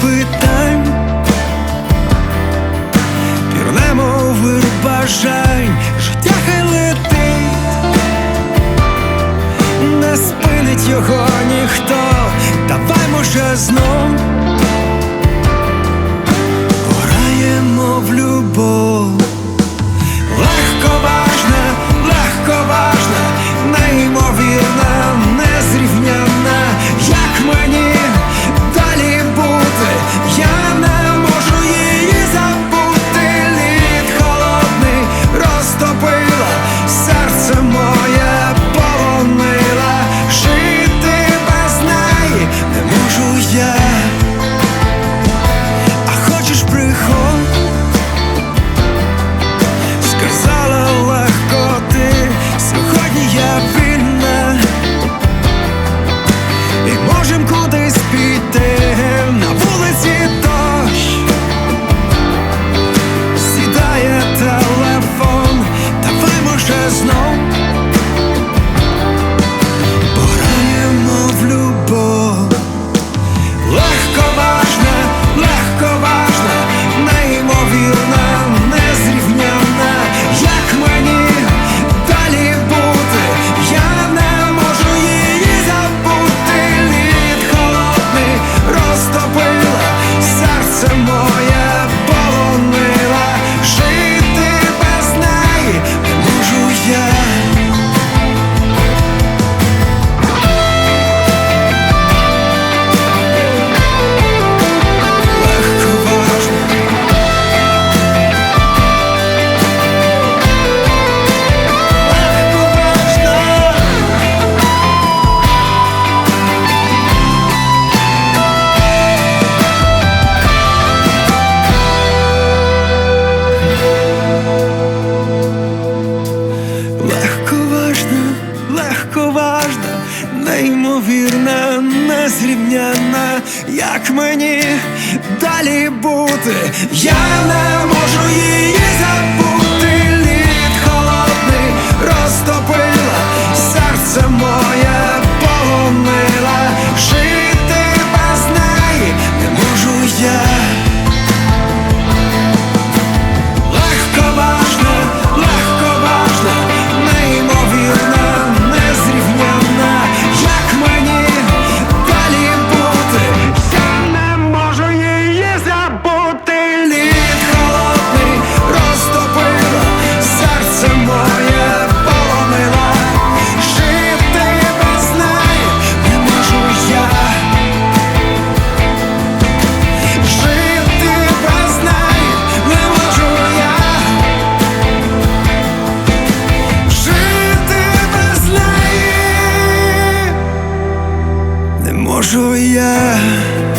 питань, пірнемо вир життя хай летить, не спинить його ніхто, давай може знову. Зрівняна, як мені далі бути, я не можу її забути. можу я.